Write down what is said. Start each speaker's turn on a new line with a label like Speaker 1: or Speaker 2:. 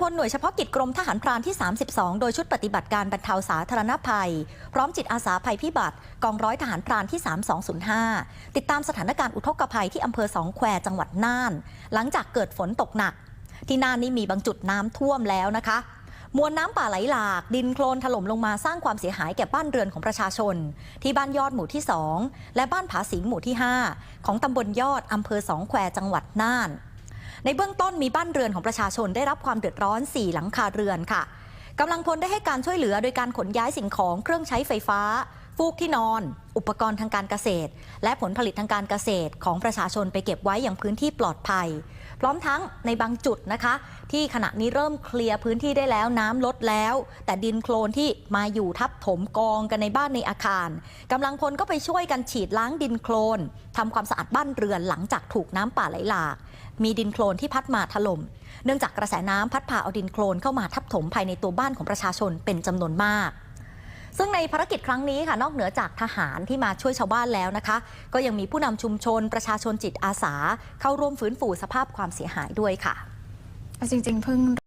Speaker 1: พลหน่วยเฉพาะกิจกรมทหารพรานที่ 32 โดยชุดปฏิบัติการบรรเทาสาธารณภัย พร้อมจิตอาสาภัยพิบัติ กองร้อยทหารพรานที่ 3205 ติดตามสถานการณ์อุทกภัยที่อำเภอสองแควจังหวัดน่าน หลังจากเกิดฝนตกหนัก ที่น่านนี่มีบางจุดน้ำท่วมแล้วนะคะมวลน้ำป่าไหลหลาก ดินโคลนถล่มลงมาสร้างความเสียหายแก่บ้านเรือนของประชาชน ที่บ้านยอดหมู่ที่ 2 และบ้านผาสิงหมู่ที่ 5 ของตำบลยอดอำเภอสองแควจังหวัดน่าน ในเบื้องต้นมีบ้านเรือนของประชาชนได้รับความเดือดร้อน 4 หลังคาเรือนค่ะกำลังพลได้ให้การช่วยเหลือโดยการขนย้ายสิ่งของเครื่องใช้ไฟฟ้า ฟูกที่นอน อุปกรณ์ทางการเกษตร และผลผลิตทางการเกษตรของประชาชนไปเก็บไว้อย่างพื้นที่ปลอดภัย พร้อมทั้งในบางจุดนะคะ ที่ขณะนี้เริ่มเคลียร์พื้นที่ได้แล้วน้ำลดแล้ว แต่ดินโคลนที่มาอยู่ทับถมกองกันในบ้านในอาคารกำลังพลก็ไปช่วยกันฉีดล้างดินโคลนทำความสะอาดบ้านเรือนหลังจากถูกน้ำป่าไหลหลาก มีดินโคลนที่พัดมาถล่มเนื่องจากกระแสน้ำพัดพาเอาดินโคลนเข้ามาทับถมภายในตัวบ้านของประชาชนเป็นจำนวนมาก ซึ่งในภารกิจครั้งนี้ค่ะนอกเหนือจากทหารที่มาช่วยชาวบ้านแล้วนะคะ ก็ยังมีผู้นำชุมชน ประชาชนจิตอาสา เข้าร่วมฟื้นฟูสภาพความเสียหายด้วยค่ะ
Speaker 2: จริงๆเพิ่ง